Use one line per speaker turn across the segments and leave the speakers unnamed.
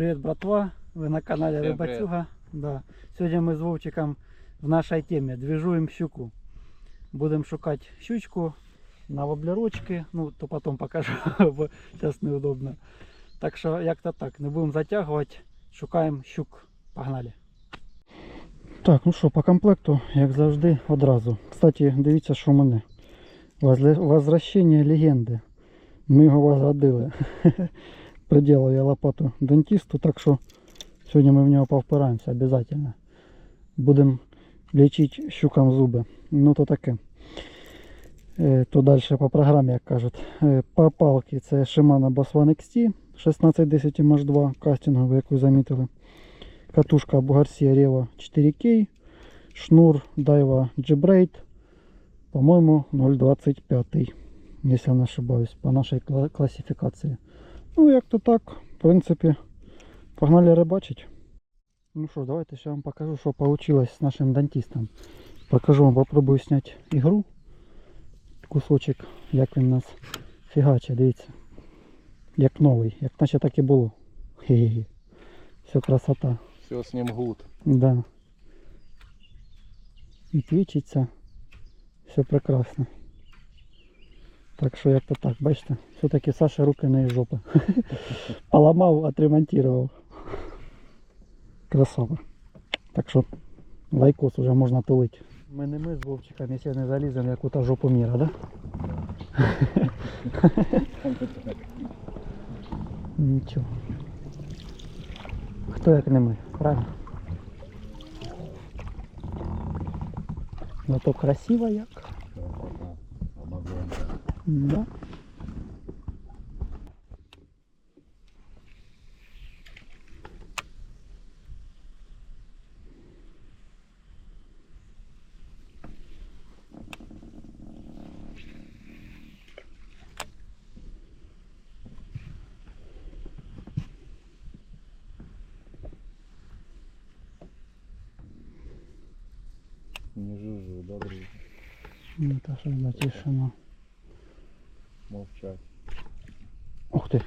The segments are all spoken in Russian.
привіт, братва! Ви на каналі Рибацюга. Да. Сьогодні ми з Вовчиком в нашій темі двіжуємо щуку. Будемо шукати щучку на воблерочки. Ну, то потім покажу, бо зараз неудобно. Так що як-то так, не будемо затягувати, шукаємо щук. Погнали. Так, ну що, по комплекту, як завжди, одразу. Кстати, дивіться, що в мене. Возвращення легенди. Ми його возродили. Приделав я лопату дентисту, так що сьогодні ми в нього повпираємося обов'язково. Будемо лічити щукам зуби. Ну то таке. Е, То далі по програмі, як кажуть. Е, По палки це Shimano Bossman XT 1610 MH2 кастингову, яку замітили. Катушка Бугарсія Revo 4K. Шнур Daiwa G-Braid. По-моєму 0.25, якщо не ошибаюсь, по нашій кла- класифікації. Ну, як то так, в принципі, погнали рибачить. Ну що, давайте ще вам покажу, що вийшло з нашим дантистом. Покажу вам, попробую зняти ігру. Кусочок, як він нас фігаче, дивіться. Як новий, як наче так і було. Хе-хе. Все красота.
Все с ним гуд.
Да. І твічиться. Все прекрасно. Так що як то так, бачите, все-таки Саша руки не із жопи. Поламав, отремонтував. Красава. Так що лайкос уже можна тулити. Ми не ми з Вовчиком, якщо не заліземо як у та жопу міра, да? Нічого. Хто як не ми, правильно? Зато красиво як. Да.
Не.
Ну, та що за тишина.
Молчать.
Ух ти.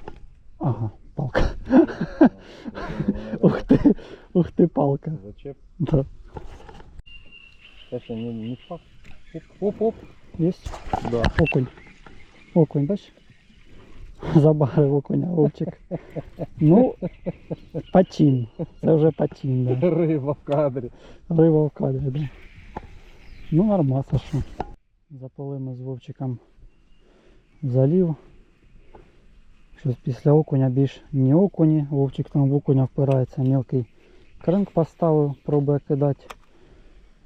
Ага, палка. Ух ти, ух ти, палка.
Зачеп.
Да.
Кстати, не, не факт. Оп, оп.
Есть?
Да.
Окунь. Окунь, бач? Забарив окуня, Вовчик. Ну, пачин. Це вже пачин, да.
Рыба в кадре.
Риба в кадрі, да. Ну, нормально, що. Запали ми з Вовчиком залів. Щось після окуня більш не окуні. Вовчик там в окуня впирається, мелкий кринк поставив, пробує кидати.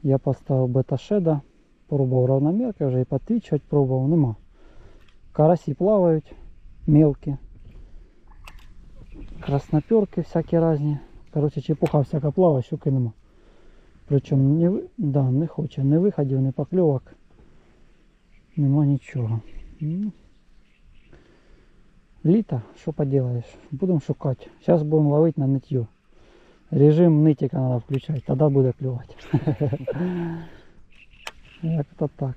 Я поставив бета-шеда, пробував равномірки, вже і потичувати пробував, нема. Карасі плавають, мелкі. Красноперки всякі різні. Коротше, чепуха всяка плаває, щуки нема. Причому не, ви- да, не хоче, не виходів, не покльовок. Нема нічого. Ну, Літо, що поделаєш? Будемо шукати. Зараз будемо ловити на нитью. Режим нитика треба включати, тоді буде клювати. Як то так.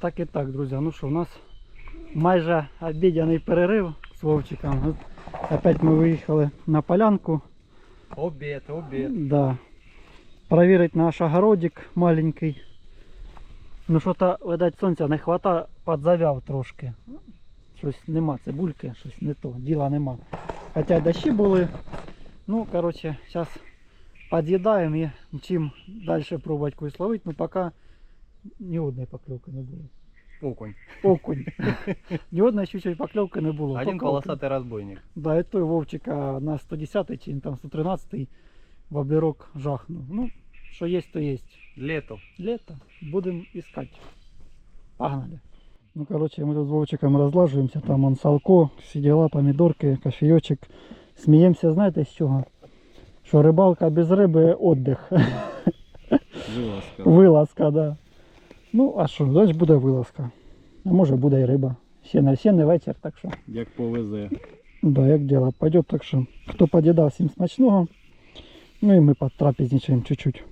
Так і так, друзі. Ну що, у нас майже обідяний перерив з Вовчиком. От Опять ми виїхали на полянку.
Обед, обед.
Да. Проверить наш огородик маленький. Ну що-то, видать, сонця не хвата, подзавяв трошки. Щось нема цибульки, щось не то, діла нема. Хоча дощі були. Ну, коротше, зараз під'їдаємо і чим далі пробувати когось ловити, ну поки ні одної покльовки не було.
Окунь.
Окунь. Ні одної щучої покльовки не було.
Один
Поки
полосатый разбойник.
Да, і той Вовчика на 110 чи там 113 й воблерок жахнув. Ну, що є, то є.
Лето.
Лето. Будемо іскати. Погнали. Ну, короче, мы тут с Вовчиком разлаживаемся. Там он салко, всі дела, помідорки, кофейочек. Сміємося, знаєте з чого? Що рибалка без риби отдих.
Вылазка.
Вилазка, да. Ну, а що, далі буде вилазка. А може буде і риба. Ще на ще не вечір, так що.
Як повезе.
Да, як діло пойдет, так що хто под'їдав всім смачного. Ну і ми потрапезничаємо чуть-чуть.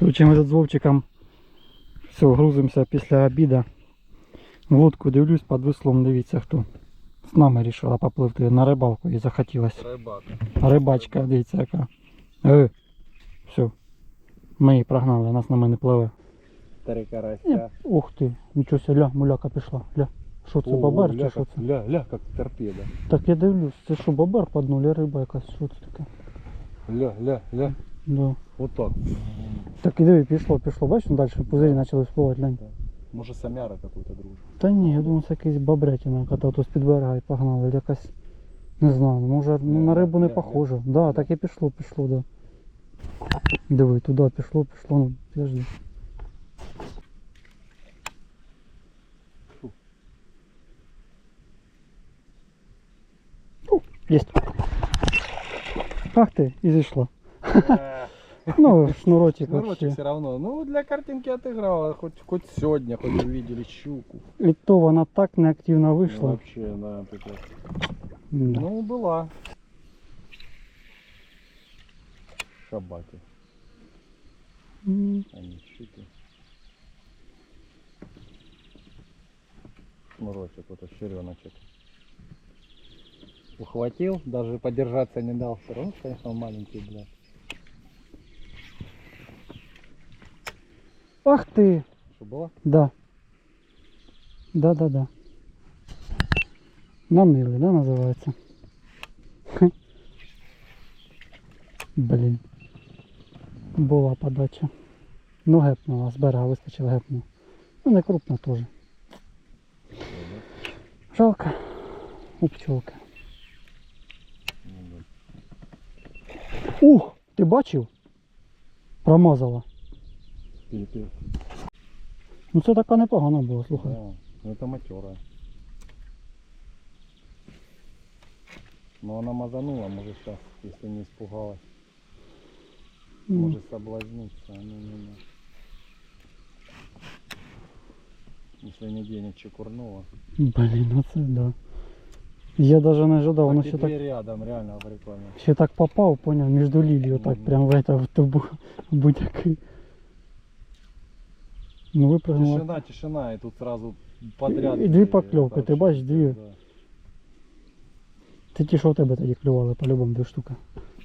Ми тут з Вовчиком все, грузимося після обіду. Лодку дивлюсь під веслом, дивіться хто. з нами вирішила попливти на рибалку і захотілося.
Рыбака.
Рибачка, дивіться яка. Е, все. Ми її прогнали, нас на мене пливе.
Три карася.
Ух ти, нічого себе, ля, муляка пішла. Ля. Що це, бабар чи що це?
ля, ля, как торпеда.
Так я дивлюсь, це що бабар по дну, ля риба якась, що це таке?
Ля, ля, ля.
Да.
Вот так.
Так і диви, пішло, пішло, бачиш, далі пузирі почали вспливати, глянь.
Может самяра какой-то дружит.
Та ні, я думаю, це якийсь бабретіна, яка то з під берега і погнали, якась, не знаю, може ну, на рибу не
Ля, ля.
похоже. Да, так і пішло, пішло, да. Диви, туди пішло, пішло, ну, подожди.
Фу.
Фу, Єсть. Ах ти, і зійшла. Ну, шнурочек вообще.
все равно. Ну, для картинки отыграла. Хоть, хоть сегодня, хоть увидели щуку.
І то вона так неактивно
Ну,
вийшла.
Вообще, да. вот.
Да.
Ну, была. Шабаки, а не щуки. Шнурочек, вот щереночек. Ухватил, даже подержаться не дал. Все равно, конечно, он маленький, бля.
Ах ти!
Что было?
Да. Да, да, да. Називається? Хе. Блін. Була подача. Ну гепнула, з берега вискочила гепнула. Ну не крупна теж. Жалко. У пчелки.
Ну,
Ух! Ти бачив? Промазала.
Пилипил.
Ну це така непогана була, слухай.
Да, ну это матерая. Но она мазанула, может сейчас, если не испугалась,
М.
может соблазниться. а Ну, не, не. Если не денег чекурнула.
Блін, ну це да. Я даже не ожидав, воно
так
ще так,
рядом, реально прикольно.
ще так попав, поняв, між лілії, отак
Мгм.
прям в это, в ту будь-який. Ну випрыгнула.
Тишина, тишина, и тут сразу подряд.
И две
э,
поклевки, ты
вообще,
бачишь, две.
да.
Це ті, що в тебе тоді клювали, по-любому дві штуки.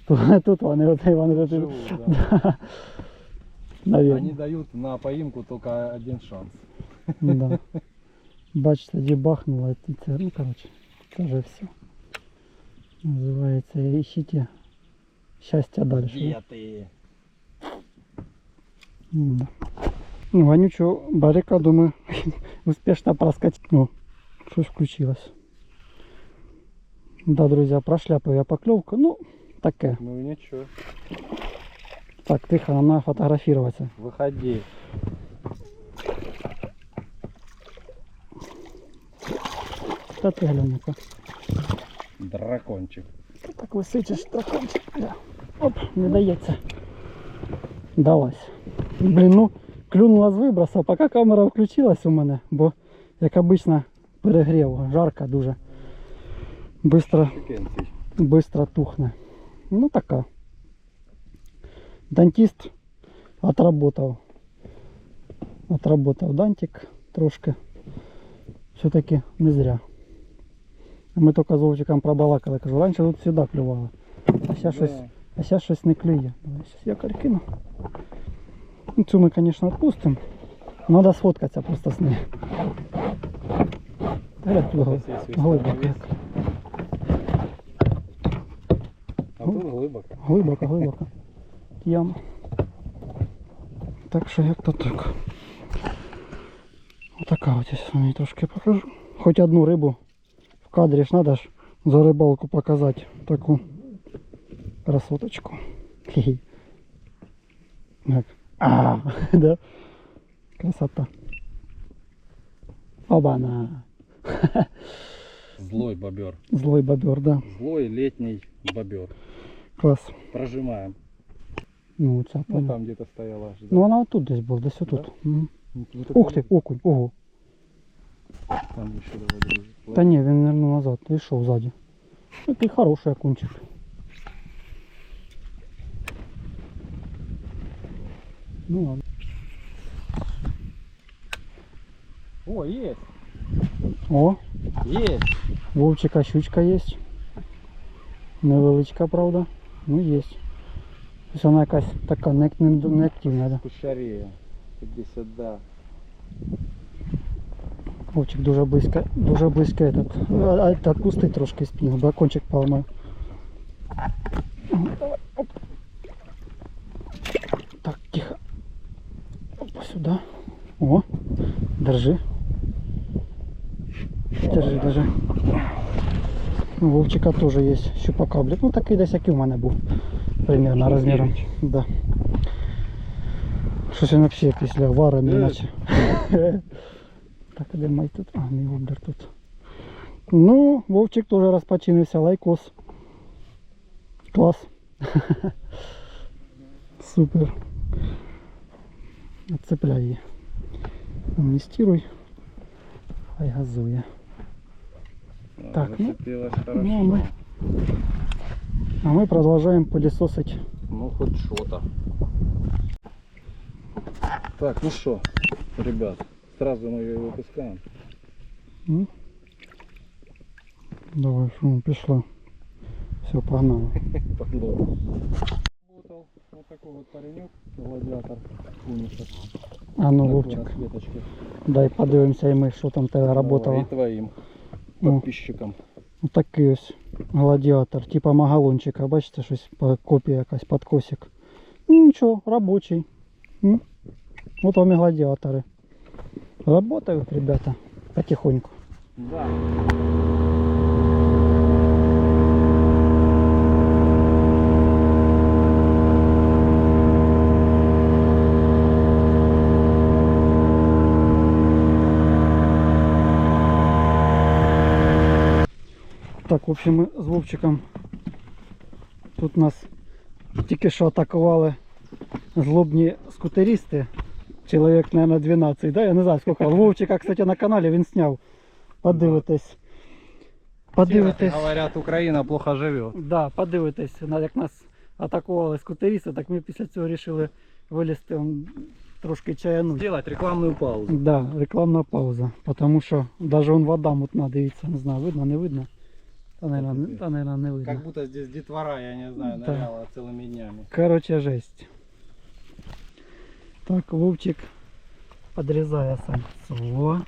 Тут, тут вони, от, вони, от,
Живут, да. Они
Навірно.
дают на поимку только один шанс.
Да. Бач, тоді бахнуло, і це, ну коротше, це вже все. Називається «Ищите щастя далі.
ты?
Да. Ну, вонючу баррикаду мы успешно проскочили. Ну, что включилось. Да, друзья, прошляпаю я поклевку. Ну, таке.
Ну и ничего.
Так, тихо, надо фотографироваться.
Выходи.
Та ти глянь-ка.
Дракончик.
Ти так висичиш дракончик. Да. Оп, не дається. Далась. Блін, ну, клюнула з виброса, поки камера включилась у мене, бо, як обично, перегрів, жарко дуже. Быстро
Штукенций.
быстро тухне. Ну така. Дантист отработав. Отработав дантик трошки. Все-таки не зря. Ми тільки з Вовчиком пробалакали. Кажу, раніше тут сюди клювало. А зараз щось,
Да.
а зараз щось не клює. Давай зараз я картину. Цю ми, звісно, відпустимо. Надо сфоткатися просто з нею. Глибоко.
А тут глибоко.
Глибоко, глибоко. Яма. Так що як то так. Отака от я вам трошки покажу. Хоч одну рибу в кадрі ж треба ж за рибалку показати таку красоточку. Хі-хі. Так. А, да. Красота. Оба-на.
Злой бобер.
Злой бобер, да.
Злой летний бобер.
Клас.
Прожимаем.
Ну, ця
Ну
понял.
там где-то стояла. аж, да.
Ну вона отут десь була, десь отут. Мгм.
Ну, вот
Ух
это
ти, окунь, ого.
Там еще давай дружить.
Та ні, він нирнув назад, йшов ззаді. Такий хороший окунчик. Ну ладно.
О, есть.
О,
Есть.
Вовчика щучка є. Невеличка, правда. Ну є. Ось вона якась така не, не, не активна, да?
Кушарія. Іди сюди.
Вовчик дуже близько, дуже близько этот. А, а, та Отпусти трошки спину, бо я кончик поламаю. Давай, Опа, сюда. О, держи. Держи, держи. Ну, у Вовчика теж є щупакаблик. Ну такий десь як і в мене був. Примерно розміром.
Шовкевич.
Да. Щось він взагалі після варений
Е.
наче. Так, а де май тут? А, мій воблер тут. Ну, Вовчик теж розпочинився, лайкос. Клас. Супер. Отцепляй її. Амністируй. Хай газує. Так, ну,
Зацепилась хорошо.
ну, мы- А ми продовжуємо пилісосити.
Ну, хоть что-то. Так, ну что, ребят, сразу мы ее выпускаем.
М? Давай, шум, пішло. Все, погнали.
Подлог. Работал вот такой вот паренек, гладиатор Куниша.
А ну,
Такой
Вовчик,
расцветочки.
дай подивимося і ми, що там в тебе
Давай,
работало.
И твоим
Ну.
подписчикам.
Отакий ось гладіатор, типа магалончика, бачите, щось по копія якась подкосик. Ну нічого, робочий. М? От вам і гладіатори. Работають, ребята, потихоньку.
Да.
В общем, ми з Вовчиком тут нас тільки що атакували злобні скутеристи. Чоловік, мабуть, 12, да? Я не знаю скільки. Вовчика, кстати, на каналі він зняв. Подивитесь. Подивитесь.
Говорят, Украина плохо живет.
Да, подивитесь, як нас атакували скутеристи, так ми після цього вирішили вилізти он, трошки чаянуть.
Сделать рекламную паузу.
Да, рекламна пауза. Потому що навіть вон вода мутна, дивіться, не знаю, видно, не видно. Та, наверное, та, наверное, не видно.
Как будто здесь детвора, я не знаю,
Да.
ныряла целыми днями.
Короче, жесть. Так, Вовчик подрезає сальцо,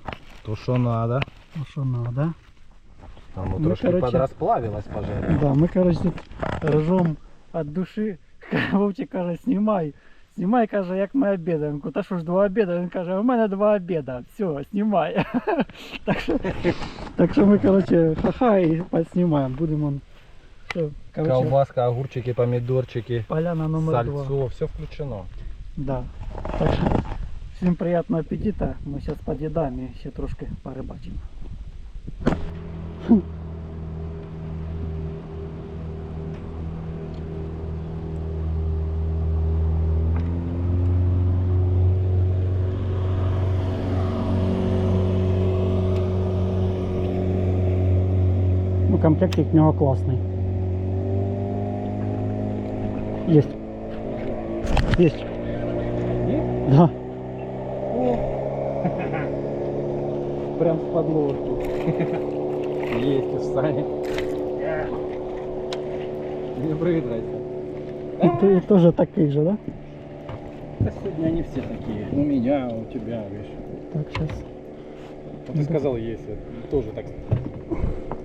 То, что надо.
то що надо.
Там
Ну, трошки короче,
подрасплавилась, пожалуй.
Да, ми, короче, тут ржем від душі. Вовчик каже, знімай. Знімай, каже, як ми обідаємо. Кажу, Та що ж два обіда? Він каже, у мене два обіда. Все, знімай. так, що, так що ми, короче, ха-ха і поснімаємо. Будемо. он, Все, короче,
Колбаска, огурчики, помидорчики,
поляна номер два.
сальцо, все включено.
Да. Так що всім приємного апетита. Ми зараз під'їдаємо і ще трошки порибачимо. Комплектик в нього класний. Есть. Есть. Да. Прям с подложки.
Есть, Сани. Не брыдрайся.
И, ты- тоже такой же, да?
Да сегодня они все такие. У меня, у тебя, видишь.
Так, сейчас.
Вот ты сказал, есть. Тоже так.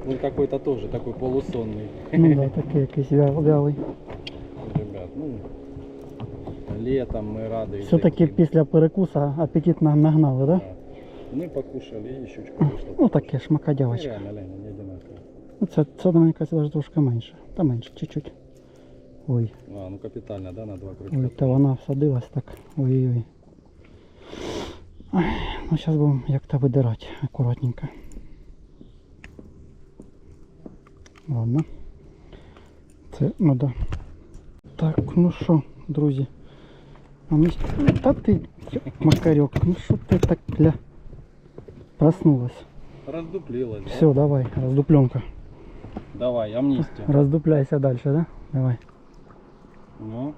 Он какой-то тоже такой полусонный.
Ну да, такий якийсь вя- вялий.
Ребят, ну, летом мы рады.
Все-таки
таким.
після перекуса апетит на- нагнали, да?
Мы покушали и щучку вышла.
Ну таке шмакодявочка.
Реально, реально, не одинаково.
Ну, Це, це мені кажеться, навіть трошки менше. Та менше, чуть-чуть. Ой,
А, ну капитально, да, на два крючка.
ой, та вона всадилась так. Ой-ой-ой. Ой, Ну зараз будемо як-то видирати акуратненько. Ладно. Це, ну да. Так, ну що, друзі. А ми... ж- Та ти, йо, Макарьок, ну що ти так ля... Проснулась.
Раздуплилась. да?
Все, давай, раздупленка.
Давай, амнистия.
Раздупляйся дальше, да? Давай.
Ну,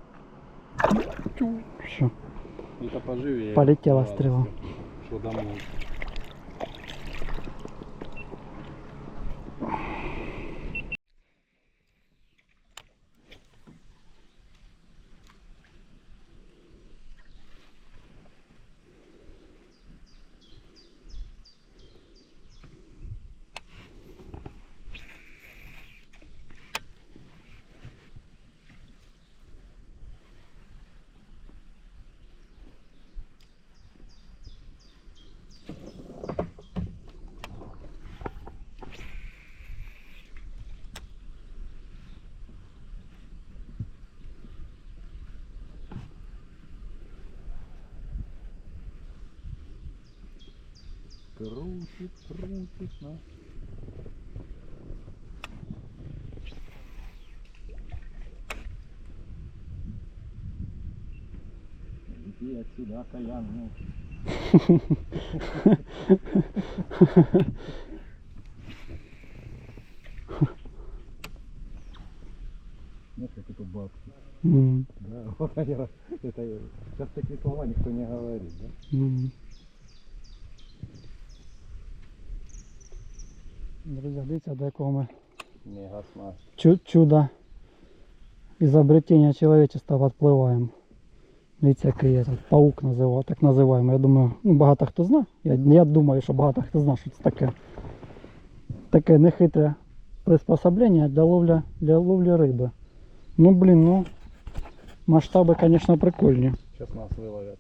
Все.
это поживее.
Полетела стрела.
Что домой? Крутит, крутит, на. Иди отсюда, Колян, ну. Нет, как это бабки.
М,
Да, вот раз- это, сейчас такие слова никто не говорит, да?
м. Друзі, дивіться, до якого ми
Мега смаз.
чу- чудо изобретения человечества відпливаємо. Дивіться, який є тут паук називав, так називаємо. Я думаю, ну, багато хто знає. Я, я думаю, що багато хто знає, що це таке. Таке нехитре приспособлення для ловля, для ловлі риби. Ну блін, ну масштаби, звісно, прикольні.
Сейчас нас выловят.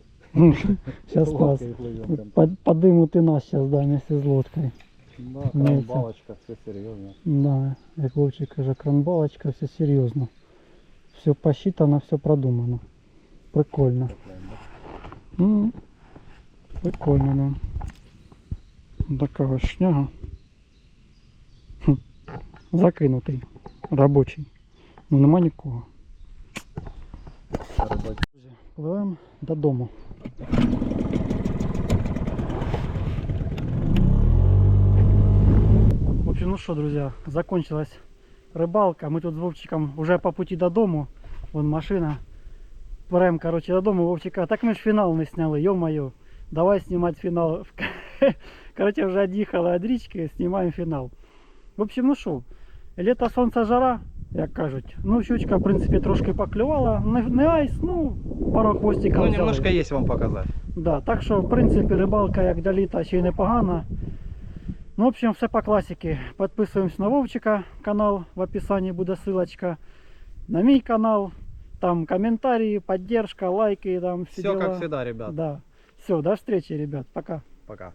Сейчас нас
Лодкой плывем там.
под, подымут и нас сейчас, да, вместе с лодкой.
Да,
Имеется.
балочка, все серьезно.
Да, як Вовчик каже, кранбалочка, все серьезно. Все посчитано, все продумано. Прикольно. М, Прикольно, да. Така ось шняга. Хм. Закинутий. Робочий. Ну нема нікого. Пливемо додому. В общем, ну что, друзья, закончилась рыбалка. Мы тут с Вовчиком уже по пути до дому. Вон машина. Прям, короче, до дому Вовчика. Так мы ж финал не сняли, ё-моё. Давай снимать финал. Короче, вже від'їхали від річки, знімаємо фінал. В общем, ну що, літо сонце жара, як кажуть. Ну, щучка, в принципі, трошки поклювала. Не, не айс, ну, пару хвостиків.
Ну,
взяли.
немножко есть вам показать.
Да, так що, в принципі, рибалка як до літа ще й непогана. Ну, в общем, все по класіки. Підписуємось на Вовчика канал, в описанні буде ссылочка. На мій канал. Там комментарии, поддержка, лайки, там все,
Все как всегда, ребят.
Да. Все, до встречи, ребят. Пока.
Пока.